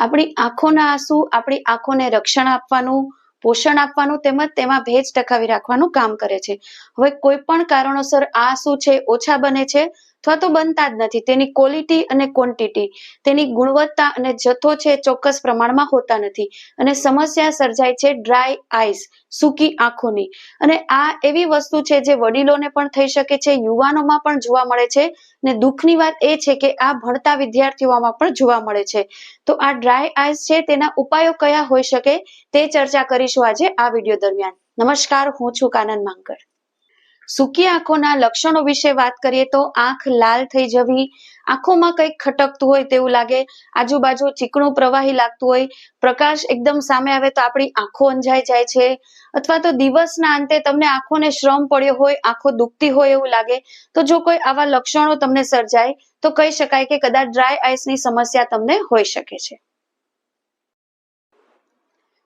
આપણી આંખોના આંસુ, આપણી આંખોને રક્ષણ આપવાનું, પોષણ આપવાનું તેમજ તેમાં ભેજ ટકાવી રાખવાનું કામ કરે છે. હવે કોઈ પણ કારણોસર આ આંસુ છે, ઓછા બને છે? અથવા તો બનતા જ નથી. તેની ક્વોલિટી અને ક્વોન્ટિટી તેની ગુણવત્તા અને જથ્થો છે ચોક્કસ પ્રમાણમાં હોતા નથી. અને સમસ્યા સર્જાય છે ડ્રાય આઈસ સૂકી આંખોની. અને આ એવી વસ્તુ છે જે વડીલોને પણ થઈ શકે છે, યુવાનોમાં પણ જોવા મળે છે. અને દુઃખની વાત એ છે કે આ ભણતા વિદ્યાર્થીઓમાં પણ જોવા મળે છે. તો આ ડ્રાય આઈસ છે તેના ઉપાયો કયા હોઈ શકે તે ચર્ચા કરીશું આજે આ વીડિયો દરમિયાન. નમસ્કાર, હું છું કાનન માંકર સૂકી આંખોના લક્ષણો વિશે વાત કરીએ તો આંખ લાલ થઈ જવી, આંખોમાં કંઈક ખટકતું હોય તેવું લાગે, આજુબાજુ ચીકણું પ્રવાહી લાગતું હોય, પ્રકાશ એકદમ સામે આવે તો આપણી આંખો અંજાઈ જાય છે. અથવા તો દિવસના અંતે તમને આંખોને શ્રમ પડ્યો હોય, આંખો દુખતી હોય એવું લાગે, તો જો કોઈ આવા લક્ષણો તમને સર્જાય, તો કહી શકાય કે કદાચ ડ્રાય આઈસની સમસ્યા તમને હોઈ શકે છે.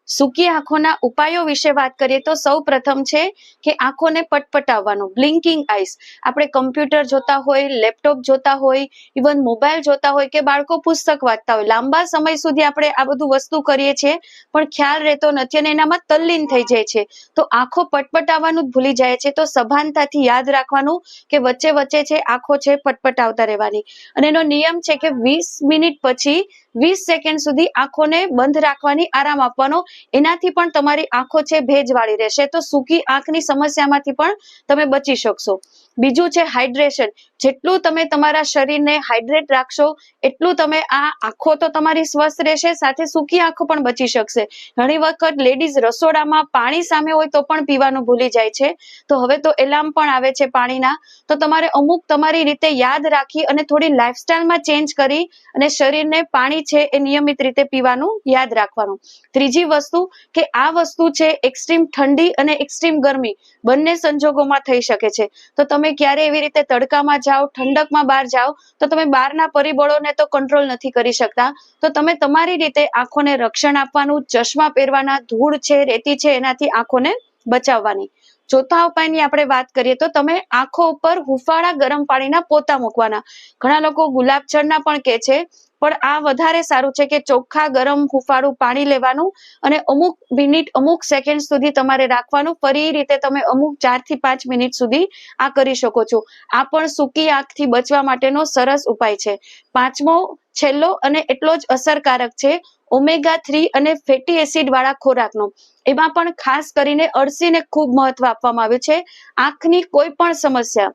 સૂકી આંખોના ઉપાયો વિશે વાત કરીએ તો સૌ પ્રથમ છે કે આંખોને પટપટાવવાનું બ્લિંકિંગ આઈસ આપણે કમ્પ્યુટર જોતા હોય લેપટોપ જોતા હોય ઇવન મોબાઈલ જોતા હોય કે બાળકો પુસ્તક વાંચતા હોય. લાંબા સમય સુધી આપણે આ બધું વસ્તુ કરીએ છીએ, પણ ખ્યાલ રહેતો નથી અને એનામાં તલ્લીન થઈ જાય છે. તો આંખો પટપટાવવાનું જ ભૂલી જાય છે. તો સભાનતાથી યાદ રાખવાનું કે વચ્ચે વચ્ચે છે, આંખો છે પટપટાવતા રહેવાની. અને એનો નિયમ છે કે વીસ મિનિટ પછી વીસ સેકન્ડ સુધી આંખોને બંધ રાખવાની, આરામ આપવાનો. એનાથી પણ તમારી આંખો છે ભેજવાળી રહેશે. તો સૂકી આંખની સમસ્યામાંથી પણ તમે બચી શકશો. બીજું છે હાઇડ્રેશન જેટલું તમે તમારા શરીરને હાઇડ્રેટ રાખશો, એટલું તમે આ આંખો તો તમારી સ્વસ્થ રહેશે, સાથે સૂકી આંખો પણ બચી શકશે. ઘણી વખત લેડીઝ રસોડામાં પાણી સામે હોય તો પણ પીવાનું ભૂલી જાય છે. તો હવે તો એલાર્મ પણ આવે છે પાણીના. તો તમારે અમુક તમારી રીતે યાદ રાખી અને થોડી લાઇફસ્ટાઇલમાં ચેન્જ કરી અને શરીરને પાણી છે એ નિયમિત રીતે પીવાનું યાદ રાખવાનું. ત્રીજી વસ્તુ કે આ વસ્તુ છે એક્સ્ટ્રીમ ઠંડી અને એક્સ્ટ્રીમ ગરમી. બંને સંજોગોમાં થઈ શકે છે. તો તમે ક્યારે એવી રીતે તડકામાં જાઓ, ઠંડકમાં બહાર જાઓ, તો તમે બહારના પરિબળોને તો કંટ્રોલ નથી કરી શકતા. તો તમે તમારી રીતે આંખોને રક્ષણ આપવાનું, ચશ્મા પહેરવાના, ધૂળ છે, રેતી છે, એનાથી આંખોને બચાવવાની. ચોથા ઉપાયની આપણે વાત કરીએ તો તમે આંખો ઉપર હુફાળા ગરમ પાણીના પોતા મૂકવાના. ઘણા લોકો ગુલાબ ગુલાબજળના પણ કે છે પણ આ વધારે સારું છે કે ચોખ્ખા ગરમ હુફાળું પાણી લેવાનું અને અમુક મિનિટ, અમુક સેકન્ડ સુધી તમારે રાખવાનું. ફરી રીતે તમે અમુક ચારથી પાંચ મિનિટ સુધી આ કરી શકો છો. આ પણ સૂકી આંખથી બચવા માટેનો સરસ ઉપાય છે. પાંચમો, છેલ્લો અને એટલો જ અસરકારક છે, ઓમેગા થ્રી અને ફેટી એસિડ વાળા ખોરાકનો. એમાં પણ ખાસ કરીને અળસીને ખૂબ મહત્વ આપવામાં આવ્યું છે. આંખની કોઈ પણ સમસ્યા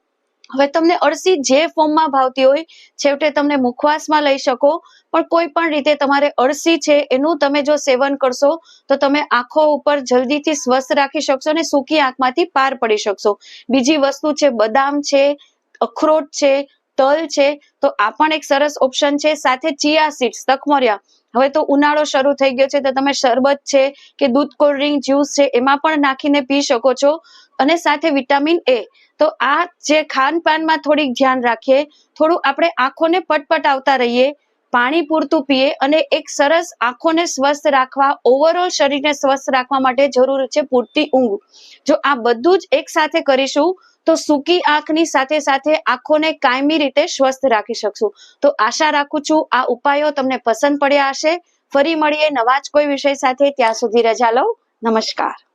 હવે તમને અળસી જે ફોર્મમાં ભાવતી હોય, છેવટે તમને મુખવાસમાં લઈ શકો. પણ કોઈ પણ રીતે તમારે અળસી છે, એનું તમે જો સેવન કરશો, તો તમે આંખો ઉપર જલ્દીથી સ્વસ્થ રાખી શકશો અને સૂકી આંખમાંથી પાર પડી શકશો. બીજી વસ્તુ છે, બદામ છે, અખરોટ છે, તલ છે, તો આ પણ એક સરસ ઓપ્શન છે. સાથે ચિયા સીડ્સ, તકમરિયા. હવે તો ઉનાળો શરૂ થઈ ગયો છે, તો તમે શરબત છે કે દૂધ કોલ્ડ ડ્રિંક જ્યુસ છે, એમાં પણ નાખીને પી શકો છો. અને સાથે વિટામિન એ. તો આ જે ખાનપાનમાં થોડીક ધ્યાન રાખીએ, થોડું આપણે આંખોને પટપટ આવતા રહીએ, પાણી પૂરતું પીએ અને એક સરસ આંખોને સ્વસ્થ રાખવા ઓવરઓલ શરીરને સ્વસ્થ રાખવા માટે જરૂર છે પૂરતી ઊંઘ. જો આ બધું જ એક સાથે કરીશું, તો સૂકી આંખની સાથે સાથે આંખોને કાયમી રીતે સ્વસ્થ રાખી શકશું. તો આશા રાખું છું આ ઉપાયો તમને પસંદ પડ્યા હશે. ફરી મળીએ નવા જ કોઈ વિષય સાથે, ત્યાં સુધી રજા લઉં નમસ્કાર.